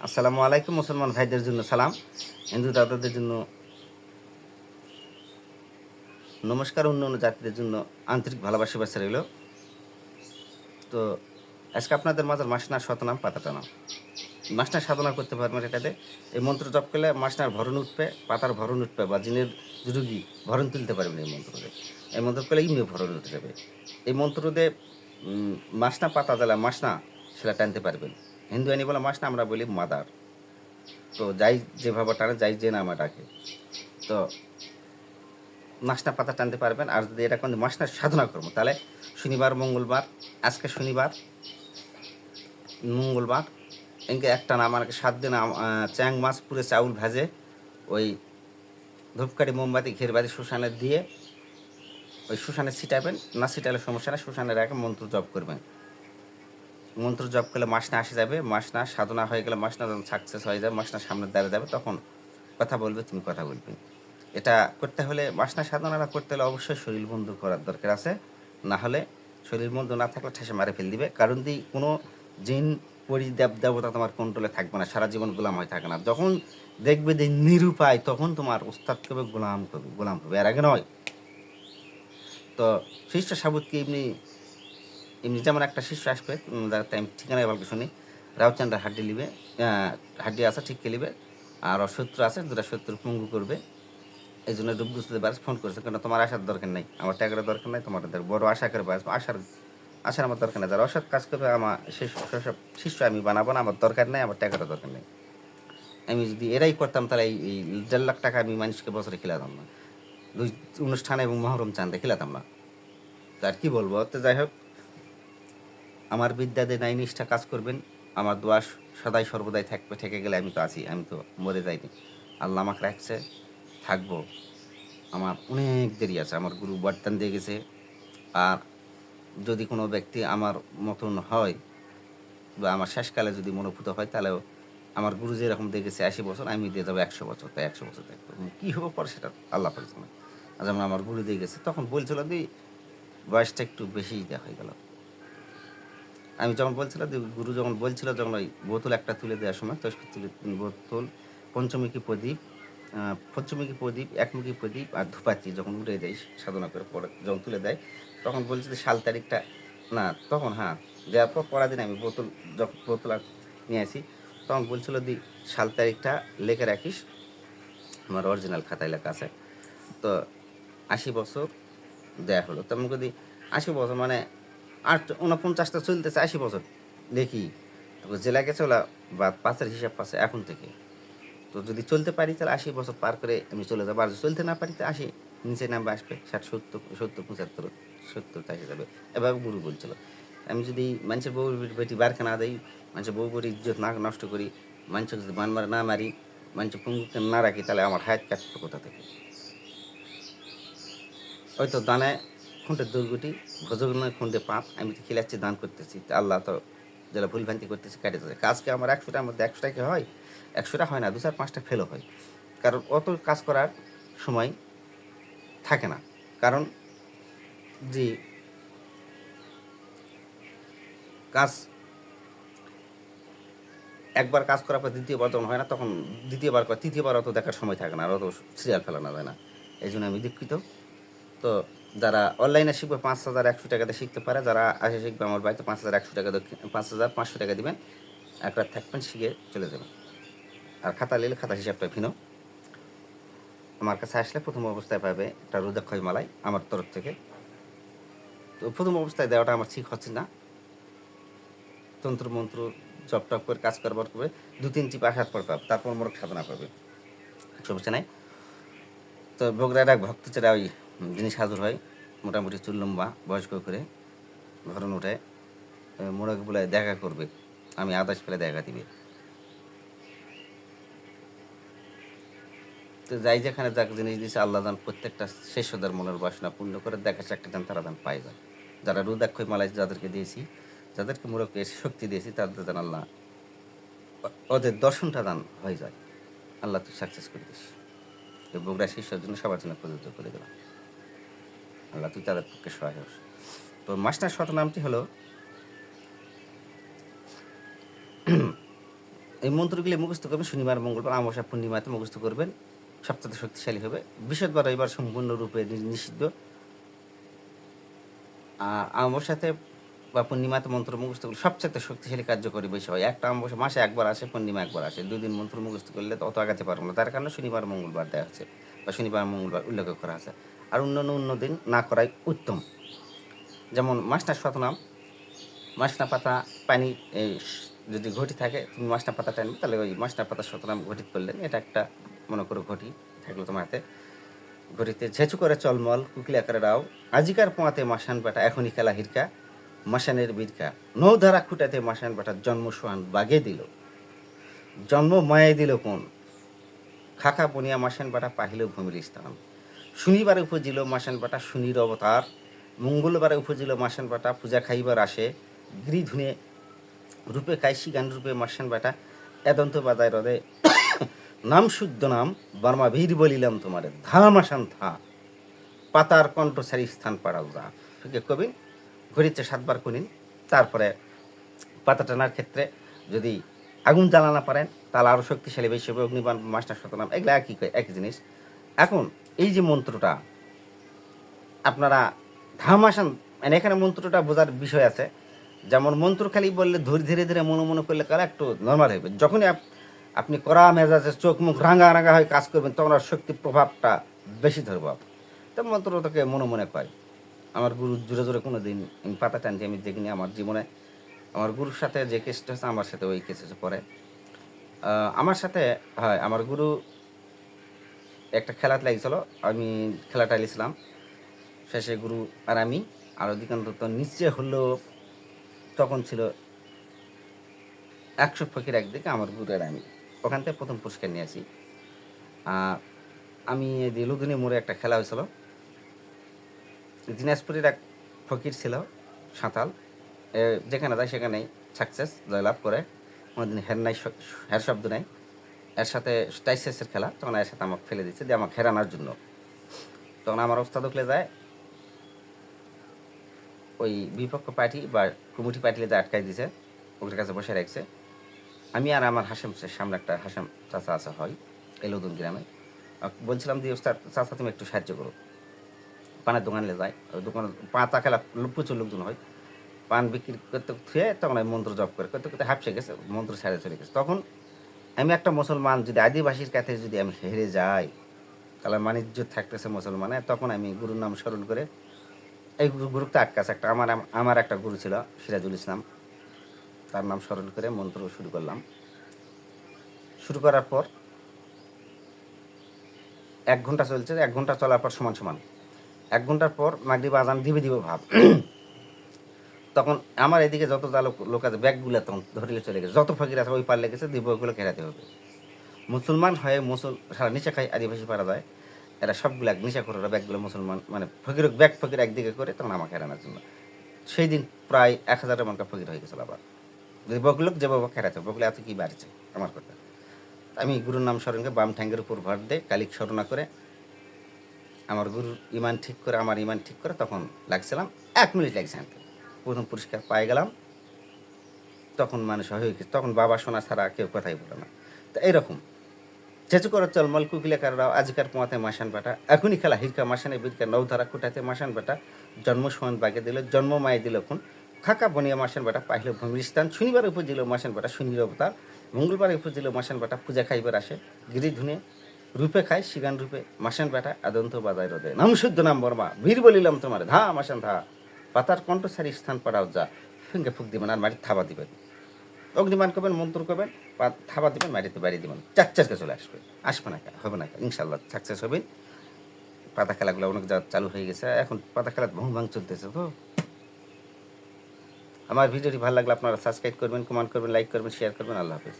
আসসালামু আলাইকুম মুসলমান ভাইদের জন্য সালাম। হিন্দু দাদাদের জন্য নমস্কার অন্য অন্য জাতিদের জন্য আন্তরিক ভালোবাসা বাসা রইল। তো আজকে আপনাদের মাঝে মাসনার শতনাম পাতাটা নাম মাসনার সাধনা করতে পারবেন এটাতে। এই মন্ত্র জপ করলে মাসনার ভরণ উঠবে পাতার ভরণ উঠবে বা জিনের রুগী ভরণ তুলতে পারবেন এই মন্ত্রতে। এই মন্ত্র করলে ইমেও ভরণ উঠে যাবে। এই মন্ত্রতে উম, মাসনা পাতা দিলে মাসনা সেটা টানতে পারবেন। হিন্দু আইনি বলে মাসনা আমরা বলি মাদার। তো যাই যেভাবে টানে, যাই যে নামে ডাকে। তো মাসনা পাতা টানতে পারবেন, আর যদি এটা কোনো মাসনার সাধনা করব। তাহলে শনিবার, মঙ্গলবার, আজকে শনিবার, মঙ্গলবার, এনকে একটা নাম আমাকে সাত দিন চ্যাং মাছ, পুরে চাউল ভাজে, ওই ধূপকাঠি, মোমবাতি, ঘেরবাতি, শ্মশানে দিয়ে, ওই শ্মশানে ছিটাবেন। না ছিটালে সমস্যা না শ্মশানে রেখে মন্ত্র জপ করবেন। মন্ত্র জপ করলে মাসনা আসে যাবে মাসনা সাধনা হয়ে গেলে মাসনা যখন সাকসেস হয়ে যাবে মাসনা সামনে দাঁড়িয়ে যাবে, তখন কথা বলবে, তুমি কথা বলবে। এটা করতে হলে মাসনা সাধনাটা করতে হলে অবশ্যই শরীর বন্ধু করার দরকার আছে। না হলে শরীর বন্ধু না থাকলে ঠেসে মারে ফেল দিবে। কারণ দি কোনো জিন, পরি, দেব, দেবতা তোমার কন্ট্রোলে থাকবে না, সারা জীবন গোলাম হয়ে থাকে না। যখন দেখবে যে নিরুপায়, তখন তোমার উস্তাদ করবে গোলাম করবে গোলাম করবে। এর আগে নয়। তো শিষ্য সাবুদকে এমনি এমনি যেমন একটা শিষ্য আসবে যার টাইম ঠিকানা বলকে শুনি রাউচান্ডার হাড্ডি লিবে হাড্ডি আছে, ঠিক খেলিবে আর শত্রু আছে, দুটা শত্রু পঙ্গু করবে। এই জন্য ডুবগুসতে বাস ফোন করেছে, কেন তোমার আসার দরকার নেই? আমার টাকার দরকার নেই, তোমার বড় আশা করে বাস আসার আসার আমার দরকার নেই। যারা অসৎ কাজ করবে, আমার সেসব শিষ্য আমি বানাবো না, আমার দরকার নেই, আমার টাকারও দরকার নেই। আমি যদি এরাই করতাম, তাহলে এই দেড় লাখ টাকা আমি মানুষকে বছরে খেলাতাম না। দুই অনুষ্ঠান এবং মহরম চান্দে খেলাতাম না। আর কি বলব? তো যাই হোক আমার বিদ্যাতে নাই নিষ্ঠা কাজ করবেন, আমার দোয়া সদাই সর্বদাই থাকবে, থেকে গেলে আমি তো আছি, আমি তো মরে যাইনি। আল্লাহ আমাকে রাখছে, থাকব। আমার অনেক দেরি আছে, আমার গুরু বরদান দিয়ে গেছে। আর যদি কোনো ব্যক্তি আমার মতন হয় বা আমার শেষকালে যদি মনোভূত হয়, তাহলেও আমার গুরু যেরকম দিয়ে গেছে আশি বছর, আমি দিয়ে যাব একশো বছর, তাই একশো বছর দেখব কী হব পরে সেটা আল্লাহ পরিচালনা যেমন আমার গুরু দিয়ে গেছে, তখন বলছিল যে বয়সটা একটু বেশি দেওয়া হয়ে গেল। আমি যখন বলছিলাম যে গুরু যখন বলছিল যখন ওই বোতল একটা তুলে দেওয়ার সময় তো তুলে বোতল, পঞ্চমুখী প্রদীপ পঞ্চমুখী প্রদীপ, একমুখী প্রদীপ আর ধূপাতি যখন উঠে দেয়, সাধনা করে পরে যখন তুলে দেয়, তখন বলছে যে সাল তারিখটা, না, তখন হ্যাঁ দেওয়ার পর পরের দিন আমি বোতল যখন বোতল আর নিয়ে আসি, তখন বলছিল দি, সাল তারিখটা লেখে রাখিস, আমার অরিজিনাল খাতায় লেখা আছে। তো আশি বছর দেয়া হলো। তেমন যদি আশি বছর মানে আট উনপঞ্চাশটা চলতেছে আশি বছর। দেখি তো জেলা গেছে ওলা, বা পাঁচের হিসাব পাচ্ছে এখন থেকে। তো যদি চলতে পারি তাহলে আশি বছর পার করে আমি চলে যাব। আর যদি চলতে না পারি তো আশি, নিচে নামবে আসবে, ষাট, সত্তর সত্তর, পঁচাত্তর, সত্তর আসে যাবে এভাবে গুরু বলছিল, আমি যদি মানুষের বউ বেটি বারকে না দেই, মানুষের বউ বউর ইজ্জত না, নষ্ট করি মানুষকে যদি মান মারা না মারি, মানুষের পঙ্গুকে না রাখি, তাহলে আমার হায়াত কাটবে কোথা থেকে? ওই তো খুঁটে দুর্গুটি ভোজগুলো খুঁটে পাপ, আমি তো খিলাচ্ছি, দান করতেছি। আল্লাহ তো যেটা ভুল ভ্রান্তি করতেছি, কাটে যাচ্ছে কাজকে আমার একশোটার মধ্যে একশোটা কি হয়? একশোটা হয় না, দু চার পাঁচটা ফেলও হয়। কারণ অত কাজ করার সময় থাকে না। কারণ যে কাজ একবার কাজ করার পর দ্বিতীয়বার যখন হয় না, তখন দ্বিতীয়বার তৃতীয়বার অত দেখার সময় থাকে না, আর অত সিরিয়াল ফেলানো যায় না। এই জন্য আমি দুঃখিত। তো যারা অনলাইনে শিখবে পাঁচ হাজার একশো টাকাতে শিখতে পারে, যারা আসে শিখবে আমার বাড়িতে পাঁচ হাজার একশো টাকা পাঁচ হাজার পাঁচশো টাকা দেবেন এক রাত থাকবেন, শিখে চলে যাবেন। আর খাতা নিলে খাতা হিসাবটা ভিন্ন। আমার কাছে আসলে প্রথম অবস্থায় পাবে একটা রুদাক্ষয় মালাই আমার তরফ থেকে। তো প্রথম অবস্থায় দেওয়াটা আমার ঠিক হচ্ছে না। তন্ত্র মন্ত্র জপ টপ করে কাজ করবার করে দু তিন চিপ আসার পর পাবে, তারপর মোরক সাধনা পাবে। সমস্যা নাই। তো এক ভক্ত ছাড়া ওই জিনিস হাজির হয়, মোটামুটি চুল লম্বা, বয়স্ক করে ধরুন উঠে মোড়ক বলে, দেখা করবে। আমি আদাস পেলে দেখা দিবে। তো যাই যেখানে যাক, জিনিস দিয়েছে আল্লাহ দান প্রত্যেকটা শেষ মনের বাসনা পূর্ণ করে, দেখা একটা দান, তারা দান পাই যায়। যারা রুদাক্ষয় মালাই যাদেরকে দিয়েছি, যাদেরকে মোড়কে শক্তি দিয়েছি, তাদের দান আল্লাহ ওদের দর্শনটা দান হয়ে যায়। আল্লাহ তো সাকসেস করে দিস। বগুড়া শিষ্যের জন্য সবার জন্য প্রযোজ্য করে দিলাম। আল্লাহ তুই তাদের পক্ষে সহায় হোস। তো মাস্টার শত নামটি হলো, এই মন্ত্রগুলি মুখস্থ করবেন, শনিবার, মঙ্গলবার আমাবস্যা পূর্ণিমাতে মুখস্থ করবেন সবচেয়ে শক্তিশালী হবে। বৃহস্পতিবার, রবিবার সম্পূর্ণরূপে নিষিদ্ধ। আমাবস্যাতে বা পূর্ণিমাতে মন্ত্র মুখস্থ করলে সবচেয়ে শক্তিশালী কার্যকরী বেশি হয়। একটা আমাবস্যা মাসে একবার আসে, পূর্ণিমা একবার আসে। দুদিন মন্ত্র মুখস্থ করলে অত আগাতে পারব না। তার কারণে শনিবার, মঙ্গলবার দেওয়া হচ্ছে। বা শনিবার, মঙ্গলবার উল্লেখ করা আছে। আর অন্যান্য অন্য দিন না করাই উত্তম। যেমন মাসটা শতনাম মাসনা পাতা পানি যদি ঘটি থাকে, তুমি মাসনা পাতা টানবে, তাহলে ওই মাসনা পাতা শতনাম ঘটিত করলেন এটা একটা মনে করো ঘটি থাকল তোমার হাতে। ঘটিতে ঝেঁচু করে চলমল, কুকলি আকারে রাও, আজিকার পোঁয়াতে মাসান বাটা, এখনই খেলা হিরকা, মাসানের বীরকা। নৌধারা খুঁটাতে মাসান বাটা জন্ম সোহান বাগে দিল। জন্ম মায়ে দিল কোন? খাখা বনিয়া মাসান বাটা পাহিল ভূমির স্থান। শনিবারে উপজিল মাসান বাটা শনির অবতার। মঙ্গলবারে উপজিল মাসান বাটা পূজা খাইবার আসে। গৃধুনে রূপে কাইশি গান রূপে মাসান বাটা এদন্ত বাজায় হ্রদে নাম শুদ্ধ নাম বর্মা বীর বলিলাম তোমারে ধামাসান থা পাতার কণ্ঠসারী স্থান পাড়াও যা। ঠিক আছে, কবি? ঘড়িতে সাতবার করিন তারপরে পাতা টানার ক্ষেত্রে যদি আগুন জ্বালানা পারেন, তাহলে আরও শক্তিশালী, বেশি হবে অগ্নিবাণ, মাস্টার শতনাম, এগুলো একই একই জিনিস। এখন এই যে মন্ত্রটা, আপনারা ধামাসান মানে এখানে মন্ত্রটা বোঝার বিষয় আছে। যেমন মন্ত্র খালি বললে ধরে ধীরে ধীরে মনে মনে করলে কালে একটু নর্মাল হবে যখনই আপনি করা মেজাজে চোখ মুখ রাঙা রাঙা হয়ে কাজ করবেন, তখন আর শক্তির প্রভাবটা বেশি ধরবো তো মন্ত্র তোকে মনে মনে কয়। আমার গুরু জোরে জোরে কোনো দিন আমি পাতা টানছি, আমি দেখিনি আমার জীবনে। আমার গুরুর সাথে যে কেসটা হচ্ছে আমার সাথে ওই কেস হচ্ছে পরে আমার সাথে, হয়, আমার গুরু একটা খেলাতে লাগছিল আমি খেলাটা লিছিলাম শেষে গুরু আর আমি, আর অধিকান্ত তো নিচে হলো, তখন ছিল একশো ফকির একদিকে, আমার গুরু আর আমি। ওখান থেকে প্রথম পুরস্কার নিয়ে আসি আর আমি দিলুদিনী মোড়ে একটা খেলা হয়েছিল। দিনাজপুরের এক ফকির ছিল, সাঁতাল। যেখানে যায় সেখানেই সাকসেস জয়লাভ করে। কোনোদিন হের নাই হের শব্দ নেই। এর সাথে টাইসেসের খেলা, তখন এর সাথে আমাকে ফেলে দিচ্ছে দিয়ে আমাকে হেরানোর জন্য। তখন আমার অবস্থা দেখলে যায়, ওই বিপক্ষ পার্টি বা কমিটি পার্টিলে যে আটকাই দিছে ওদের কাছে বসে রাখছে। আমি আর আমার হাসেম সামনে একটা হাসেম চাচা আছে, হয় এলোদুন গ্রামে। বলছিলাম যে, ওস্তাদ, চাচা, তুমি একটু সাহায্য করো। পানের দোকানে যায় দোকানে পাতা খেলা, প্রচুর লোকজন হয়। পান বিক্রি করতে থুয়ে তখন আমি মন্ত্র জপ করে। করতে করতে হাফসে গেছে, মন্ত্র ছেড়ে চলে গেছে। তখন আমি একটা মুসলমান, যদি আদিবাসীর কাছে যদি আমি হেরে যাই, তাহলে বাণিজ্য থাকতেছে মুসলমানে। তখন আমি গুরুর নাম স্মরণ করে এই গুরু গ্রুপটা আটকাছে। একটা আমার আমার একটা গুরু ছিল, সিরাজুল ইসলাম। তার নাম স্মরণ করে মন্ত্র শুরু করলাম। শুরু করার পর এক ঘণ্টা চলছে, এক ঘণ্টা চলার পর সমান সমান। এক ঘণ্টার পর মাগরিব, আজান দিবে দিবে ভাব। তখন আমার এদিকে যত লোক আছে, ব্যাগগুলো তখন ধরিলে চলে গেছে। যত ফকির আছে, ওই পার গেছে দিব ওগুলো ঘেরাতে হবে। মুসলমান হয়ে মুসল সারা নিচে খাই আদিবাসী পারা যায়, এরা সবগুলো এক নিচা করে ব্যাগগুলো মুসলমান মানে ফকির ব্যাগ ফকির একদিকে করে তখন আমাকে হেরানোর জন্য। সেই দিন প্রায় এক হাজারের মনকা ফকির হয়ে গেছিল আবার। যদি বকলো যে বাবা খেরাতে বকলে এত কী বাড়ছে আমার কথা। আমি গুরুর নাম স্মরণকে বাম ঠ্যাঙ্গের উপর ভর দিয়ে কালিক স্মরণা করে আমার গুরুর ইমান ঠিক করে, আমার ইমান ঠিক করে তখন লাগছিলাম। এক মিনিট লাগছে আনতে। প্রথম পুরস্কার পাই গেলাম। তখন মানুষ হয়ে গেছে। তখন বাবা শোনা ছাড়া কেউ কথাই বলে না। তো এইরকম। চেচু করে চলমল কুকিলে কাররাও আজকার পোঁয়াতে মাসান বাটা। এখনই খেলা হিরকা মাসানে বিরকা নৌধারা কুটাতে মাসান বাটা। জন্ম সমান বাগে দিল, জন্ম মায়ে দিল খুন। খাকা বনিয়া মাসান বাটা পাহিল ভূমির স্থান। শনিবার উপজিল মাসান বাটা শনির অবতার। মঙ্গলবার উপজিল মাসান বাটা পূজা খাইবার আসে। গিরি ধুনে রূপে খায় সিগান রূপে মাসান বাটা আদন্ত বাজায় রোদে। নাম শুদ্ধ নাম বর্মা। বীর বলিলাম তোমার, ধা মাসান ধা। পাতার কণ্ঠসারি স্থান পাড়াও যা। ফিঙ্গে ফুক দিবেন আর মাটির থাবা দিবেন। অগ্নিমান করবেন, মন্ত্র করবেন বা থাবা দিবেন মাটিতে বাড়ি দিবেন। চার চারকে চলে আসবে। আসবে না হবে না ইনশাল্লাহ সাকসেস হবেন পাতা খেলাগুলো অনেক যা চালু হয়ে গেছে। এখন পাতা খেলা ভং ভাং চলতেছে তো। আমার ভিডিওটি ভালো লাগলে আপনারা সাবস্ক্রাইব করবেন কমেন্ট করবেন লাইক করবেন শেয়ার করবেন। আল্লাহ হাফেজ।